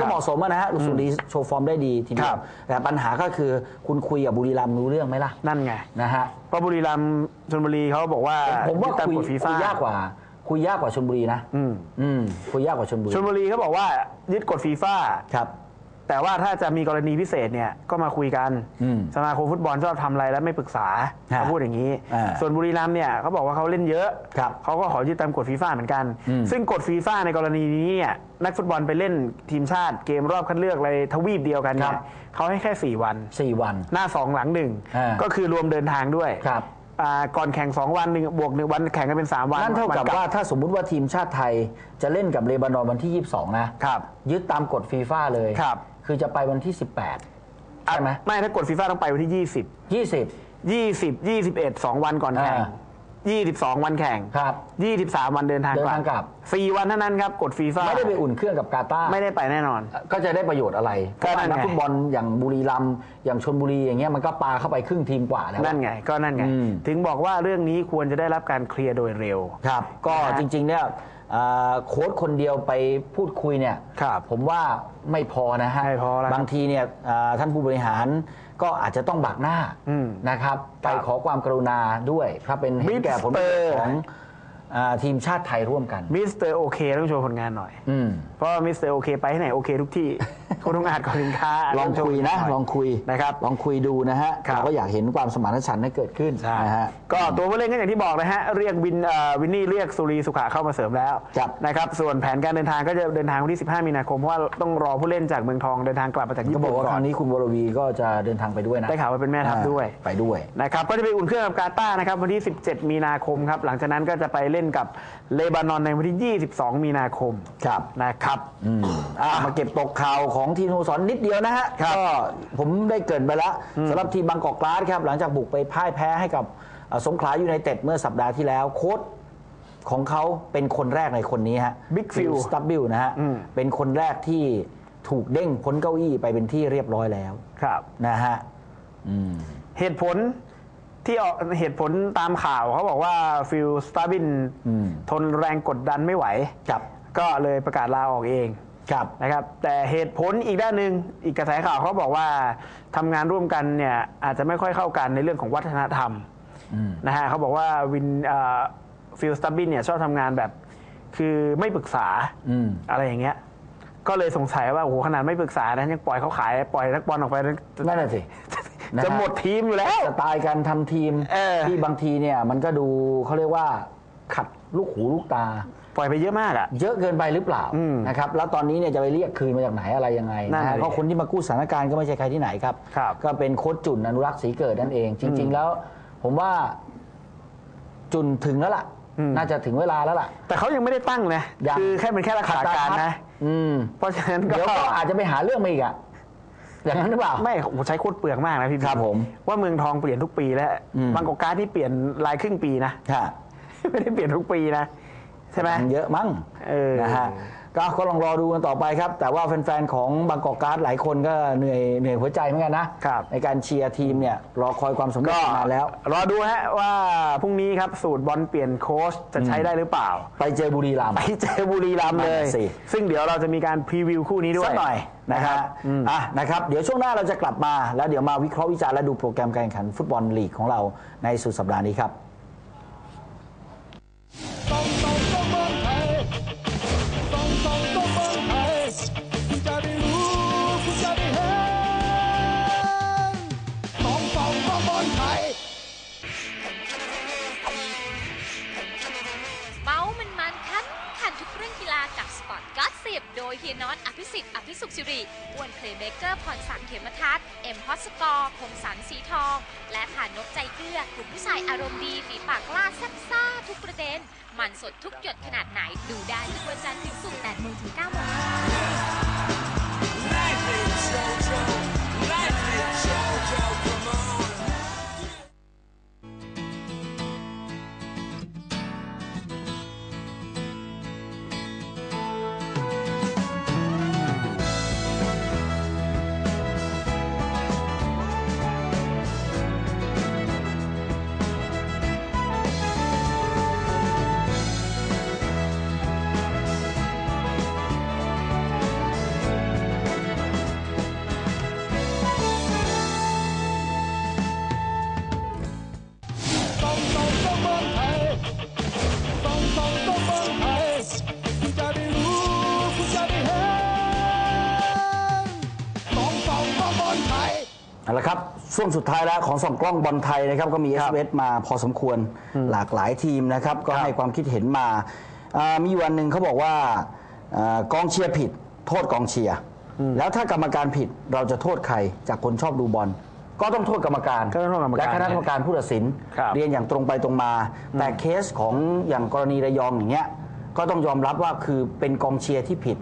ก็เหมาะสมอะนะฮะสุรีโชว์ฟอร์มได้ดีทีเดีคยรัวบแต่ปัญหาก็คือคุณคุยกับบุรีรัมย์รู้เรื่องไหมล่ะนั่นไงนะฮะเพราะบุรีรัมย์ชลบุรีเขาบอกว่าผมว่ายึดตามคุยกฎฟีคุฟ่ายยากกว่า คุยยากกว่าชลบุรีนะ อืมอืมคุยยากกว่าชลบุรีชลบุรีเขาบอกว่ายึดกฎฟีฟ่า ครับ แต่ว่าถ้าจะมีกรณีพิเศษเนี่ยก็มาคุยกัน อืมสมาคมฟุตบอลชอบทำอะไรแล้วไม่ปรึกษาฮะเขาพูดอย่างนี้ อ่าส่วนบุรีรัมย์เนี่ยเขาบอกว่าเขาเล่นเยอะ ครับเขาก็ขอยึดตามกฎฟีฟ่าเหมือนกัน อืม ซึ่งกฎฟีฟ่าในกรณีนี้เนี่ยนักฟุตบอลไปเล่นทีมชาติเกมรอบคัดเลือกอะไรทวีปเดียวกันเนี่ยเขาให้แค่4วัน สี่วัน หน้า2หลังหนึ่งอ่าก็คือรวมเดินทางด้วยครับ อ่าก่อนแข่ง 2 วันหนึ่งบวกหนึ่งวันแข่งกันเป็น 3 วันนั่นเท่ากับนว่าถ้าสมมุติว่าทีมชาติไทยจะเล่นกับเลบานอนวันที่ 22 นะ ครับ ยึดตามกฎฟีฟ่าเลย ครับ คือจะไปวันที่ 18 ใช่ไหมไม่ถ้ากฎฟีฟ่าต้องไปวันที่ 20 20 20 21 2 วันก่อนแข่งอ่า22 วันแข่ง ครับ 23 วันเดินทางเดินทางกลับ4วันเท่านั้นครับกฎฟีฟ่าไม่ได้ไปอุ่นเครื่องกับกาตาร์ ไม่ได้ไปแน่นอน ก็จะได้ประโยชน์อะไรเพก็ราะนั่ว่านนักไงฟุตบอลอย่างบุรีรัมย์อย่างชนบุรีอย่างเงี้ยมันก็ปาเข้าไปครึ่งทีมกว่าแล้ว นั่นไง ก็นั่นไง อืม ถึงบอกว่าเรื่องนี้ควรจะได้รับการเคลียร์โดยเร็ว ครับ ก็นะฮะจริงๆเนี่ย อ่าโค้ชคนเดียวไปพูดคุยเนี่ยครับผมว่าไม่พอนะฮะไม่พอแล้วบางทีเนี่ยอ่าท่านผู้บริหารก็อาจจะต้องบักหน้าอืมนะครับ ไปขอความกรุณาด้วยครับเป็นเห็นแก่ผลประโยชน์ของอ่าทีมชาติไทยร่วมกัน มิสเตอร์โอเคต้องโชว์ผลงานหน่อย อืม เพราะมิสเตอร์โอเคไปที่ไหนโอเคทุกที่ เขาต้องอาจก่อนสินค้าลองคุยนะ ลองคุยนะครับ ลองคุยดูนะฮะครับเราก็อยากเห็นความสมานฉันท์นั้นเกิดขึ้นใช่นะฮะก็ตัวผู้เล่นก็อย่างที่บอกนะฮะเรียกวินเอ่อวินนี่เรียกสุรีสุขะเข้ามาเสริมแล้วครับนะครับส่วนแผนการเดินทางก็จะเดินทางวันที่ 15 มีนาคมเพราะว่าต้องรอผู้เล่นจากเมืองทองเดินทางกลับมาจากญี่ก็บปุ่อนกว่าก่คอรั้นงนี้คุณวรวีก็จะเดินทางไปด้วยนะได้ข่าวว่าเป็นแม่ทัพด้วยอ่าไปด้วยนะครับก็จะไปอุ่นเครื่องกับกาตาร์นะครับวันที่ 17 มีนาคมครับหลังจากนั้นก็จะไปเล่นกับเลบานอนในวันที่ 22 มีนาคมครับนะครับอืมอะมาเก็บตกข่าวของทีมสโมสรนิดเดียวนะฮะครับก็ผมได้เกรินไปแล้วสำหรับทีมบางกอกกลาสครับหลังจากบุกไปพ่ายแพ้ให้กับเอ่อสงขลายูไนเต็ดเมื่อสัปดาห์ที่แล้วโค้ชของเขาเป็นคนแรกในคนนี้ฮะ Big Phil สตับบิลนะฮะอืมเป็นคนแรกที่ถูกเด้งพ้นเก้าอี้ไปเป็นที่เรียบร้อยแล้วครับนะฮะอืมเหตุผลที่ออกเหตุผลตามข่าวเขาบอกว่าฟิลสตาร์บินอืมทนแรงกดดันไม่ไหวครับก็เลยประกาศลาออกเอง ครับ นะครับ แต่เหตุผลอีกด้านหนึ่งอีกกระแสข่าวเขาบอกว่าทำงานร่วมกันเนี่ยอาจจะไม่ค่อยเข้ากันในเรื่องของวัฒนธรรมอืมนะฮะเขาบอกว่าวินฟิลสตับบินเนี่ยชอบทำงานแบบคือไม่ปรึกษาอืมอะไรอย่างเงี้ยก็เลยสงสัยว่าโอ้โหขนาดไม่ปรึกษานะยังปล่อยเขาขายปล่อยนักบอลออกไปนะนั่นแหละสินะฮะจะหมดทีมอยู่แล้วสไตล์การทำทีมเออที่บางทีเนี่ยมันก็ดูเขาเรียกว่าขัด ลูกหูลูกตา ปล่อยไปเยอะมากอะ เยอะเกินไปหรือเปล่าอืมนะครับแล้วตอนนี้เนี่ยจะไปเรียกคืนมาจากไหนอะไรยังไงนั่นนะน่ะฮะดิเพราะคนที่มากู้สถานการณ์ก็ไม่ใช่ใครที่ไหนครับ ครับก็เป็นโค้ชจุนอนุรักษ์ศรีเกิดนั่นเอง จริง ๆ แล้ว ผมว่าจุนถึงแล้วล่ะน่าจะถึงเวลาแล้วล่ะ แต่เขายังไม่ได้ตั้งนะยัง คือแค่เป็นแค่รักษาการนะ อืมเพราะฉะนั้นก็ เดี๋ยวก็อาจจะไปหาเรื่องมาอีกอะอย่างนั้นหรือเปล่า ไม่โอ้โหใช้โคตรเปลืองมากนะพี่ครับผมว่าเมืองทองเปลี่ยนทุกปีแล้วอืม บางกอกการดที่เปลี่ยนรายครึ่งปีนะ ค่ะ ไม่ได้เปลี่ยนทุกปีนะ ใช่ไหมมันเยอะมั้งเออนะฮะก็ก็ลองรอดูกันต่อไปครับ แต่ว่าแฟนๆ ของบางกอกการ์ดหลายคนก็เหนื่อยเหนื่อยหัวใจเหมือนกันนะครับในการเชียร์ทีมเนี่ยรอคอยความสำเร็จก็มานานแล้ว รอดูฮะว่าพรุ่งนี้ครับสูตรบอลเปลี่ยนโค้ชจะใช้ได้หรือเปล่า ไปเจอบุรีรัมย์ไปเจอบุรีรัมย์เลยนั่นน่ะสิซึ่งเดี๋ยวเราจะมีการพรีวิวคู่นี้ด้วยสักหน่อยนะฮะอืมอะนะครับเดี๋ยวช่วงหน้าเราจะกลับมา แล้วเดี๋ยวมาวิเคราะห์วิจารณ์และดูโปรแกรมการแข่งขันฟุตบอลลีกของเราในสุดสัปดาห์นี้ครับ กับสปอร์ตก็สิบโดยเฮียน็อตอภิสิทธิ์อภิสุขสิริอ้วนเพลย์เมเกอร์พรศักดิ์เขมทัศน์เอ็มฮอตสกอร์คมสันสีทอง และผ่านนกใจเกลือกลุ่มผู้ชายอารมณ์ดีฝีปากกล้าแซ่บซ่าทุกประเด็น มันสดทุกหยดขนาดไหนดูได้ทุกวันจันทร์ถึงศุกร์8โมงถึง9โมง ช่วงสุดท้ายแล้วของส่องกล้องบอลไทยนะครับก็มีเอสเมาพอสมควรหลากหลายทีมนะครับ ก็ให้ความคิดเห็นมาอ่ามีอยู่วันหนึ่งเขาบอกว่าอ่ากองเชียร์ผิด โทษกองเชียร์แล้วถ้ากรรมการผิดเราจะโทษใครจากคนชอบดูบอลก็ต้องโทษกรรมการก็ต้องโทษกรรมการและคณะกรรมการผู้ตัดสินครับเรียนอย่างตรงไปตรงมา แต่เคสของอย่างกรณีระยองอย่างเงี้ยก็ต้องยอมรับว่าคือเป็นกองเชียร์ที่ผิด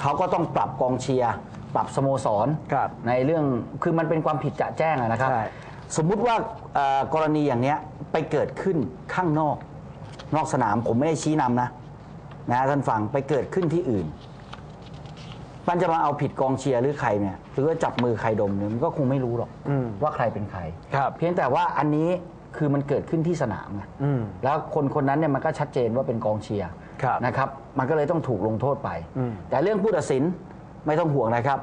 เขาก็ต้องปรับกองเชียร์ ปรับสโมสรครับในเรื่องคือมันเป็นความผิดจะแจ้งอะนะครับ ใช่ สมมุติว่าเอ่อกรณีอย่างเนี้ยไปเกิดขึ้นข้างนอก นอกสนามผมไม่ได้ชี้นำนะนะท่านฟังไปเกิดขึ้นที่อื่น มันจะมาเอาผิดกองเชียร์หรือใครเนี่ยหรือว่าจับมือใครดมเนี่ยมันก็คงไม่รู้หรอกอืมว่าใครเป็นใคร ครับ เพียงแต่ว่าอันนี้คือมันเกิดขึ้นที่สนามไงอืมแล้วคนคนนั้นเนี่ยมันก็ชัดเจนว่าเป็นกองเชียร์ครับนะครับ มันก็เลยต้องถูกลงโทษไป อืม แต่เรื่องผู้ตัดสิน ไม่ต้องห่วงนะครับ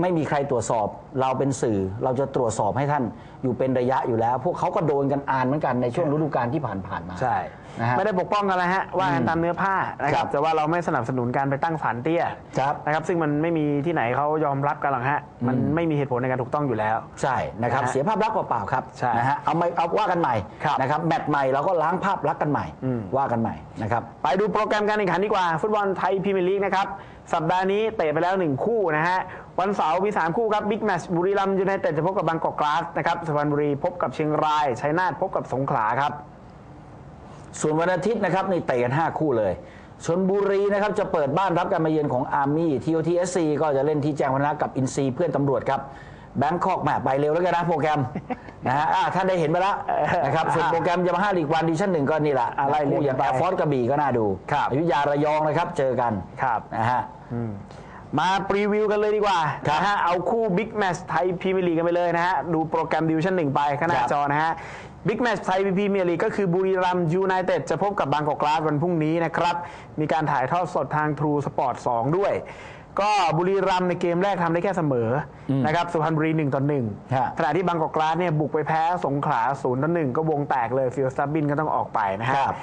ไม่มีใครตรวจสอบ เราเป็นสื่อเราจะตรวจสอบให้ท่านอยู่เป็นระยะอยู่แล้ว พวกเขาก็โดนกันอ่านเหมือนกันในช่วงฤดูกาลที่ผ่านๆมา ใช่ นะฮะ ไม่ได้ปกป้องกันแล้วฮะว่ากันตามเนื้อผ้านะคครัรับบ แต่ว่าเราไม่สนับสนุนการไปตั้งศาลเตี้ยครับ นะครับ ซึ่งมันไม่มีที่ไหนเขายอมรับกันหรอกฮะมันไม่มีเหตุผลในการถูกต้องอยู่แล้ว ใช่นะครับนะฮะเสียภาพลักษณ์เปล่าๆครับใช่นะฮะเอาไม่เอาว่ากันใหม่ครับนะครับแมตช์ใหม่เราก็ล้างภาพลักษณ์กันใหม่ อืม ว่ากันใหม่นะครับ ไปดูโปรแกรมการแข่งขันดีกว่า ฟุตบอลไทยพรีเมียร์ลีกนะครับ สัปดาห์นี้เตะไปแล้ว 1 คู่นะฮะ วันเสาร์มี 3 คู่ครับบิ๊กแมตช์บุรีรัมย์ยูไนเต็ดจะพบกับบางกอกกลาสนะครับสุพรรณบุรีพบกับเชียงรายชัยนาทพบกับสงขลาครับ ส่วนวันอาทิตย์นะครับนี่เตะกัน 5 คู่เลยชนบุรีนะครับจะเปิดบ้านรับการมาเยือนของอาร์มี่ทีโอทีเอสซีก็จะเล่นที่แจ้งวัฒนะกับอินซีเพื่อนตำรวจครับแบงคอกแหมไปเร็วแล้วกันนะโปรแกรมนะฮะอะท่านได้เห็นไปแล้วนะครับส่วนโปรแกรมยามาฮ่าลีกวันดิชั่นหนึ่งก็นี่แหละอะไรคู่อย่างเรีแอยงไปร์ฟอร์สกระบี่ก็น่าดูครับอยุธยาระยองนะครับเจอกันครับนะฮะมาปรีวิวกันเลยดีกว่าครับนะฮะเอาคู่บิ๊กแมตช์ไทยพรีเมียร์ลีกกันไปเลยนะฮะ ดูโปรแกรมดิวชั่นหนึ่งไปข้างหน้าครับจอนะฮะ บิ๊กแมตช์ไทยพรีเมียร์ลีกก็คือบุรีรัมย์ยูไนเต็ดจะพบกับบางกอกกลาสวันพรุ่งนี้นะครับ มีการถ่ายทอดสดทาง True Sport 2ด้วย ก็บุรีรัมย์ในเกมแรกทำได้แค่เสมออนะครับสุพรรณบุรี1ต่อฮะ1ขณะที่บางกอกกลาสเนี่ยบุกไปแพ้สงขลา0ต่อ1ก็วงแตกเลยฟิลสตับบินก็ต้องออกไปนะฮะครับ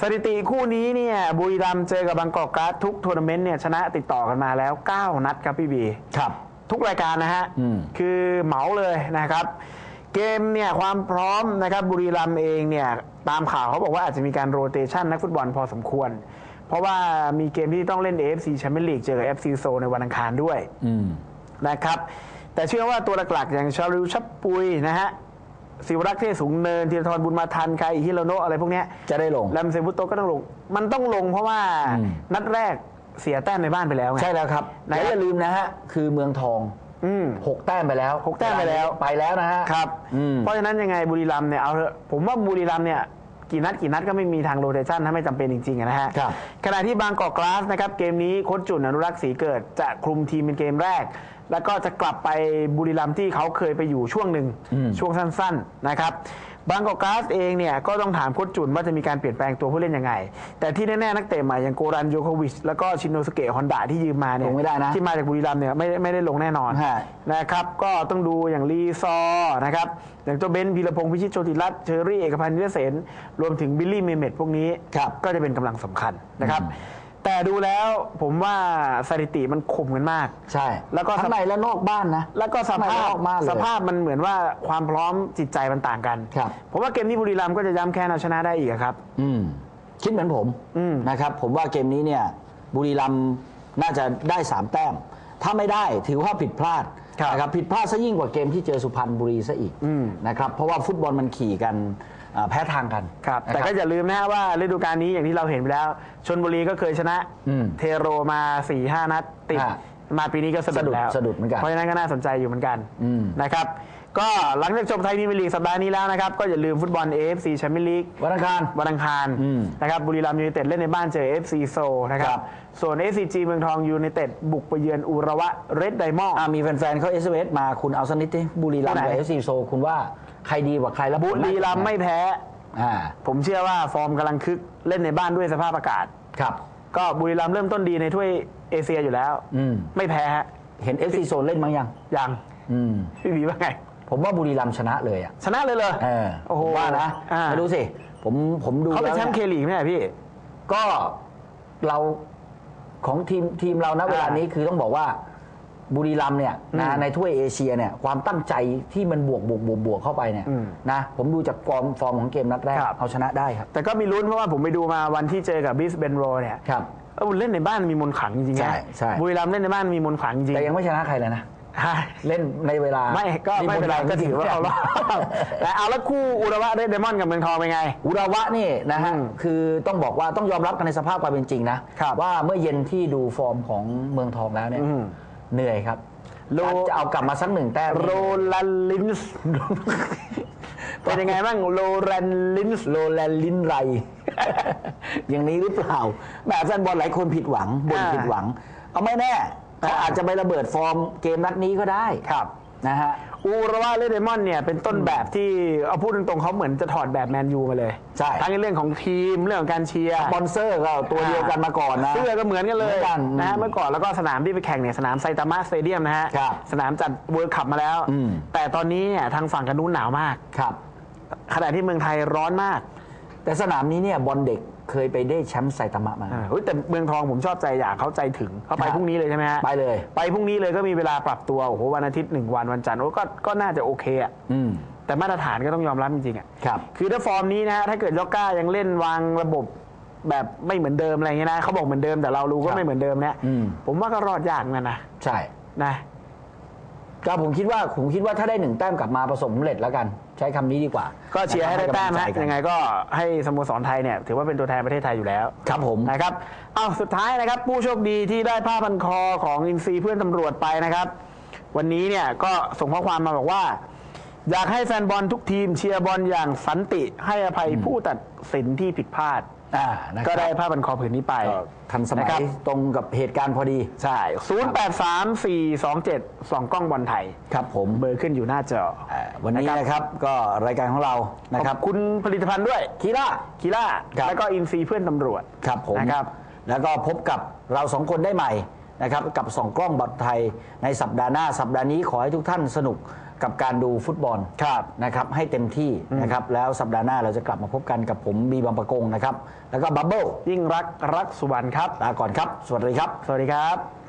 สถิติคู่นี้เนี่ยบุรีรัมย์เจอกับบางกอกกราสทุกทัวร์นาเมนต์เนี่ยชนะติดต่อกันมาแล้ว 9 นัดครับพี่บีครับ ทุกรายการนะฮะอืมคือเหมาเลยนะครับ เกมเนี่ยความพร้อมนะครับบุรีรัมย์เองเนี่ยตามข่าวเขาบอกว่าอาจจะมีการโรเตชันนักฟุตบอลพอสมควร เพราะว่ามีเกมที่ต้องเล่น AFC Champions League เจอกับ FC โซในวันอังคารด้วยอืมนะครับ แต่เชื่อว่าตัวหลักๆ อย่างชาลิวชับปุยนะฮะศิวรักษ์เทศสูงเนินธีรทรบุญมาทันใครฮิโรโนะอะไรพวกเนี้ยจะได้ลงแลมเซบุโตะก็ต้องลง มันต้องลงเพราะว่าอืมนัดแรกเสียแต้มในบ้านไปแล้วไงใช่แล้วครับไหนและอย่าลืมนะฮะคือเมืองทอง อืม หกแต้มไปแล้วหกแต้มไปแล้ว ไปแล้วนะฮะ ครับ อืม เพราะฉะนั้นยังไงบุรีรัมย์เนี่ยเอาเถอะผมว่าบุรีรัมย์เนี่ยกี่นัดกี่นัดก็ไม่มีทางโรเตชันถ้าไม่จำเป็นจริงๆอะนะฮะครับ ขณะที่บางกอกกลาสนะครับเกมนี้โค้ชจุนอนุรักษ์ศรีเกิดจะคลุมทีมเป็นเกมแรก แล้วก็จะกลับไปบุรีรัมย์ที่เขาเคยไปอยู่ช่วงหนึ่งอืมช่วงสั้น ๆนะครับ บางกอกกลาสเองเนี่ยก็ต้องถามโค้ชจุนว่าจะมีการเปลี่ยนแปลงตัวผู้เล่นยังไง แต่ที่แน่ๆนักเตะใหม่อย่างโกรันโยโควิชแล้วก็ชินโนสเกะฮอนดาที่ยืมมาเนี่ยลงไม่ได้นะที่มาจากบุรีรัมย์เนี่ยไม่ไม่ได้ลงแน่นอนฮะนะครับก็ต้องดูอย่างลีซอร์นะครับอย่างตัวเบนซ์พีรพงศ์พิชิตโชติรัตน์เชอรี่เอกพันธ์นิรเสนรวมถึงบิลลี่เมเมตพวกนี้ครับก็จะเป็นกำลังสำคัญนะครับ แต่ดูแล้วผมว่าสถิติมันคมกันมาก ใช่ แล้วก็ทั้งในและนอกบ้านนะ แล้วก็สทั้งในภาและพนอกบ้านเลยสภาพมันเหมือนว่าความพร้อมจิตใจมันต่างกันครับผมว่าเกมนี้บุรีรัมย์ก็จะย้ำแค้นเอาชนะได้อีกอะครับ อืมคิดเหมือนผมอืมนะครับ ผมว่าเกมนี้เนี่ย บุรีรัมย์น่าจะได้สามแต้ม ถ้าไม่ได้ถือว่าผิดพลาดครับนะครับผิดพลาดซะยิ่งกว่าเกมที่เจอสุพรรณบุรีซะอีกอืมนะครับเพราะว่าฟุตบอลมันขี่กัน อ่าแพ้ทางกันครับนะแต่ก็อย่าลืมนะฮะว่าฤดูกาลนี้อย่างที่เราเห็นไปแล้วชนบุรีก็เคยชนะอืมเทโรมา4ี่ห้านัดติด ฮะมาปีนี้ก็สะดุดสะดุดแล้วสะดุดเหมือนกันเพราะฉะนั้นก็น่าสนใจอยู่เหมือนกันอืม นะครับก็หลังจากจบไทยพรีเมียร์ลีกสัปดาห์นี้แล้วนะครับก็อย่าลืมฟุตบอล AFC แชมเปี้ยนลีก วันอังคาร วันอังคารอืมนะครับบุรีรัมย์ยูไนเต็ดเล่นในบ้านเจอ FC โซนะครัครับ บ ส่วน SCG เมืองทองยูไนเต็ดบุกไปเยือนอุระวะเรดไดมอนด์ อ่ามีแฟนๆเขาเอสเอมาคุณเอาสกนิดดิบุรีรัมย์ที่ไหนกับเอฟซีโซคุณว่า ใครดีกว่าใครแล้วบุรีรัมย์ไม่แพ้ อ่าผมเชื่อว่าฟอร์มกำลังคึกเล่นในบ้านด้วยสภาพอากาศ ครับ ก็บุรีรัมย์เริ่มต้นดีในถ้วยเอเชียอยู่แล้ว อืมไม่แพ้ฮะเห็นเอฟซีโซเล่นมั้งยัง ยังอืม พี่บีว่าไง ผมว่าบุรีรัมย์ชนะเลยอะชนะเลยเลย เออโอ้โหผมว่านะอ่า ไม่รู้สิผมผมดูเขาเป็นล้วแชมป์เคนี่ยลีกไหมอะพี่ ก็เราของทีมทีมเรานะเวลานี้คือต้องบอกว่า บุรีรัมย์เนี่ยนะในถ้วยเอเชียเนี่ยความตั้งใจที่มันบวกบวกบวกบวกเข้าไปเนี่ยอืมนะผมดูจากฟอร์มฟอร์มของเกมนัดแรกครับเอาชนะได้ครับ แต่ก็มีลุ้นเพราะว่าผมไปดูมาวันที่เจอกับบิสเบนโรเนี่ยครับเออเล่นในบ้านมีมนต์ขลังจริงๆใช่นะใช่บุรีรัมย์เล่นในบ้านมีมนต์ขลังจริงแต่ยังไม่ชนะใครเลยนะใช่เล่นในเวลาไม่ก็ไม่เป็นไรก็ถือว่าเอารอบแต่เอาแล้วคู่อุระวะเดมอนกับเมืองทองเป็นไง อุระวะนี่นะฮะอืมคือต้องบอกว่าต้องยอมรับกันในสภาพความเป็นจริงนะครับว่าเมื่อเย็นที่ดูฟอร์มของเมืองทองแล้วเนี่ยอืม เหนื่อยครับโลการจะเอากลับมาสักหนึ่งแต้มโรลันลินส์เป็นยังไงบ้างโรแลนลินส์โลแลนลินไร อย่างนี้หรือเปล่าแบบแฟนบอลหลายคนผิดหวังบนอ่าผิดหวัง เอาไม่แน่เขาอาจจะไประเบิดฟอร์มเกมนัดนี้ก็ได้ครับนะฮะ อูระวะเลเดมอนเนี่ยเป็นต้นแบบที่เอาพูดตรงๆเขาเหมือนจะถอดแบบแมนยูมาเลยใช่ ทั้งในเรื่องของทีมเรื่องของการเชียร์ สปอนเซอร์ก็ตัวเดียวกันมาก่อนนะ เสื้อก็เหมือนกันเลยเหมือนกันนะฮะเมื่อก่อนแล้วก็สนามที่ไปแข่งเนี่ยสนามไซตามะสเตเดียมนะฮะ ครับสนามจัดเวิร์คัพมาแล้ว อืม แต่ตอนนี้เนี่ยทางฝั่งกันนู้นหนาวมาก ครับ ขณะที่เมืองไทยร้อนมาก แต่สนามนี้เนี่ยบอลเด็ก เคยไปได้แชมป์ไซตามะมา อ่าเฮ้ยแต่เมืองทองผมชอบใจอยากเขาใจถึงเขาไปครับ พรุ่งนี้เลยใช่ไหมฮะไปเลย ไปพรุ่งนี้เลยก็มีเวลาปรับตัวโอ้โหวันอาทิตย์หนึ่งวันวันจันทร์โอ้ก็ก็น่าจะโอเคอะอืมแต่มาตรฐานก็ต้องยอมรับจริงๆอะครับ คือถ้าฟอร์มนี้นะฮะถ้าเกิดยอกก้ายังเล่นวางระบบแบบไม่เหมือนเดิมอะไรเงี้ยนะเขาบอกเหมือนเดิมแต่เรารู้คก็รับไม่เหมือนเดิมเนี่ยอืม ผมว่าก็รอดยากเหมือนกันนะใช่นะ ก็ผมคิดว่าผมคิดว่าถ้าได้หนึ่งแต้มกลับมาประสบความสำเร็จแล้วกัน ใช้คำนี้ดีกว่าก็เชียร์ให้ได้แต้มกำลัฮะใจกันยังไงก็ให้สโมสรไทยเนี่ยถือว่าเป็นตัวแทนประเทศไทยอยู่แล้วครับผมนะครับเอาสุดท้ายนะครับผู้โชคดีที่ได้ผ้าพันคอของอินซีเพื่อนตำรวจไปนะครับ วันนี้เนี่ยก็ส่งข้อความมาบอกว่า อยากให้แฟนบอลทุกทีมเชียร์บอลอย่างสันติให้อภัยผู้ตัดสินที่ผิดพลาด อ่านะครับ ก็ได้ผ้าพันคอผืนนี้ไปก็ทันสมัยะครับตรงกับเหตุการณ์พอดี ใช่083427 2 กล้องบอลไทย ครับผมเบอร์ขึ้นอยู่หน้าจออ่าวันนี้นะครับก็รายการของเรานะคขรัอบบคุณผลิตภัณฑ์ด้วยคีร่า คีล่าครับ แล้วก็อินซีเพื่อนตำรวจ ครับผมนะครับแล้วก็พบกับเราสองคนได้ใหม่นะครับกับสองกล้องบอลไทยในสัปดาห์หน้า สัปดาห์นี้ขอให้ทุกท่านสนุก กับการดูฟุตบอลครับนะครับให้เต็มที่นะครับแล้วสัปดาห์หน้าเราจะกลับมาพบกันกับผมบีบางประกงนะครับแล้วก็บับเบิ้ลยิ่งรักรักสุวรรณครับลาก่อนครับ สวัสดีครับ สวัสดีครับ